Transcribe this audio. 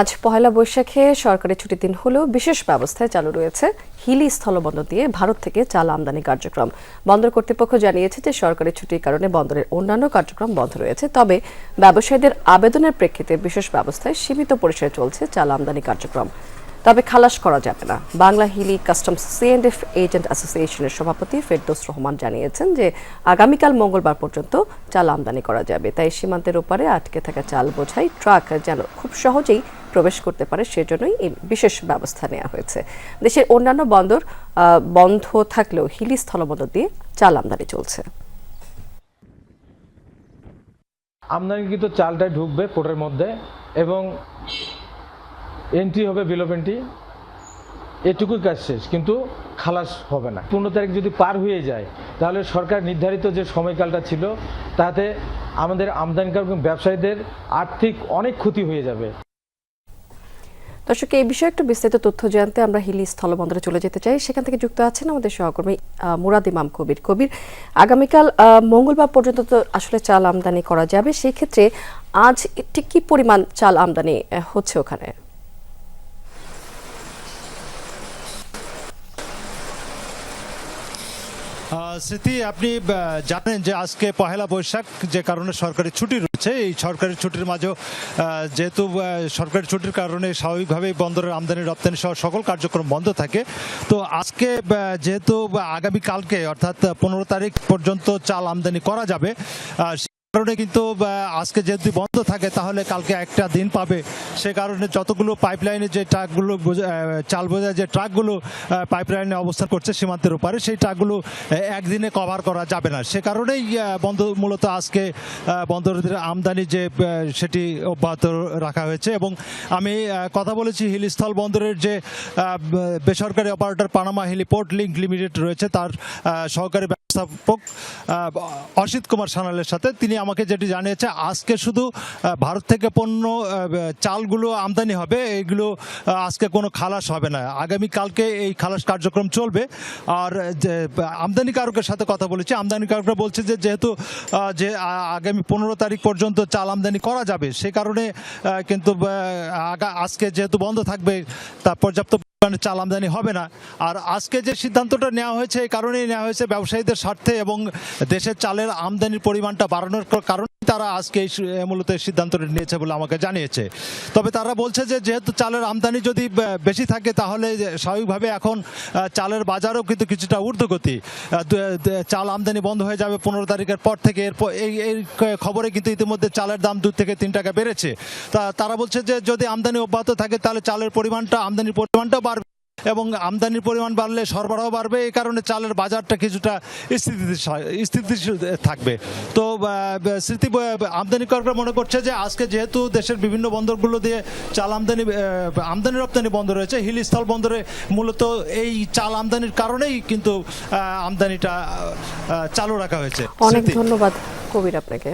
আজ পহেলা বৈশাখে সরকারি ছুটির দিন হলেও বিশেষ ব্যবস্থায় চালু রয়েছে হিলি স্থলবন্দর দিয়ে ভারত থেকে চাল আমদানি কার্যক্রম। বন্দর কর্তৃপক্ষ জানিয়েছে যে সরকারি ছুটির কারণে বন্দরের অন্যান্য কার্যক্রম বন্ধ রয়েছে। তবে ব্যবসায়ীদের আবেদনের প্রেক্ষিতে বিশেষ ব্যবস্থায় সীমিত পরিসরে চলছে চাল আমদানি কার্যক্রম। তবে খালাস করা যাবে না। Bangla Hili customs C and F agent অ্যাসোসিয়েশনের সভাপতি ফেরদৌস রহমান জানিয়েছেন যে আগামীকাল মঙ্গলবার পর্যন্ত চাল আমদানি করা যাবে। তাই সীমান্তের ওপারে আটকে থাকা চাল বোঝাই ট্রাক যেন খুব সহজেই প্রবেশ করতে পারে, সেজন্যই এই বিশেষ ব্যবস্থা নেওয়া হয়েছে। দেশের অন্যান্য বন্দর বন্ধ থাকলেও হিলি স্থলবন্দর দিয়ে চাল আমদানি চলছে। আমদানিকৃত চালটাই ঢুকবে পোর্টের মধ্যে এবং এন্ট্রি হবে বিলো এন্ট্রি এটুকুই কাজ শেষ, কিন্তু খালাস হবে না। পনেরো তারিখ যদি পার হয়ে যায়, তাহলে সরকার নির্ধারিত যে সময়কালটা ছিল, তাতে আমাদের আমদানিকারক ব্যবসায়ীদের আর্থিক অনেক ক্ষতি হয়ে যাবে। দর্শক এই বিষয়ে একটু বিস্তারিত তথ্য জানতে আমরা হিলি স্থলবন্দরে চলে যেতে চাই। সেখান থেকে যুক্ত আছেন আমাদের সহকর্মী মুরাদ ইমাম কবির। কবির, আগামীকাল মঙ্গলবার পর্যন্ত তো আসলে চাল আমদানি করা যাবে। সেই ক্ষেত্রে আজ ঠিক কি পরিমাণ চাল আমদানি হচ্ছে ওখানে? স্মৃতি, আপনি জানেন যে আজকে পহেলা বৈশাখ যে কারণে সরকারি ছুটি রয়েছে, এই সরকারি ছুটির মাঝেও যেহেতু সরকারি ছুটির কারণে স্বাভাবিকভাবেই বন্দরের আমদানি, রপ্তানি সহ সকল কার্যক্রম বন্ধ থাকে। তো আজকে যেহেতু আগামী কালকে, অর্থাৎ পনেরো তারিখ পর্যন্ত চাল আমদানি করা যাবে কারণে কিন্তু আজকে যেহেতু বন্ধ থাকে তাহলে কালকে একটা দিন পাবে। সে কারণে যতগুলো পাইপলাইনে যে ট্রাকগুলো চাল বোঝায় যে ট্রাকগুলো পাইপলাইনে অবস্থান করছে সীমান্তের ওপারে সেই ট্রাকগুলো একদিনে কভার করা যাবে না। সে কারণেই বন্ধ মূলত আজকে আহ, বন্দরের আমদানি যে সেটি অব্যাহত রাখা হয়েছে। এবং আমি কথা বলেছি হিলস্থল বন্দরের যে বেসরকারি operator Panama Hili port link limited রয়েছে তার সহকারী ব্যবস্থাপক অসিত কুমার সানালের সাথে। তিনি আমাকে যেটি জানিয়েছে, আজকে শুধু ভারত থেকে পণ্য চালগুলো আমদানি হবে এইগুলো আজকে কোনো খালাস হবে না। আগামী কালকে এই খালাস কার্যক্রম চলবে। আর আমদানিকারকের সাথে কথা বলেছি। আমদানিকারকরা বলছে যে, যেহেতু যে আগামী পনেরো তারিখ পর্যন্ত চাল আমদানি করা যাবে, সে কারণে কিন্তু আজকে যেহেতু বন্ধ থাকবে, তা পর্যাপ্ত পরিমাণে চাল আমদানি হবে না। আর আজকে যে সিদ্ধান্তটা নেওয়া হয়েছে, এই কারণেই নেওয়া হয়েছে ব্যবসায়ীদের স্বার্থে এবং দেশের চালের আমদানির পরিমাণটা বাড়ানোর কারণে তারা আজকে এই মূলত এই সিদ্ধান্তটা নিয়েছে বলে আমাকে জানিয়েছে। তবে তারা বলছে যে, যেহেতু চালের আমদানি যদি বেশি থাকে, তাহলে স্বাভাবিকভাবে এখন চালের বাজারও কিন্তু কিছুটা ঊর্ধ্বগতি। চাল আমদানি বন্ধ হয়ে যাবে পনেরো তারিখের পর থেকে। এরপর এই এই খবরে কিন্তু ইতিমধ্যে চালের দাম দু থেকে তিন টাকা বেড়েছে। তা, তারা বলছে যে, যদি আমদানি অব্যাহত থাকে, তাহলে চালের পরিমাণটা, আমদানির পরিমাণটা বাড়বে। এবং আমদানির পরিমাণ বাড়লে সরবরাহ বাড়বে। এই কারণে চালের বাজারটা কিছুটা স্থিতিশীল স্থিতিশীল থাকবে। তো স্মৃতি আমদানিকরকরা মনে করছে যে আজকে যেহেতু দেশের বিভিন্ন বন্দরগুলো দিয়ে চাল আমদানি আমদানি রপ্তানি বন্ধ রয়েছে হিলস্থল বন্দরে মূলত এই চাল আমদানির কারণেই কিন্তু আমদানিটা চালু রাখা হয়েছে। অনেক ধন্যবাদ কবির আপনাকে।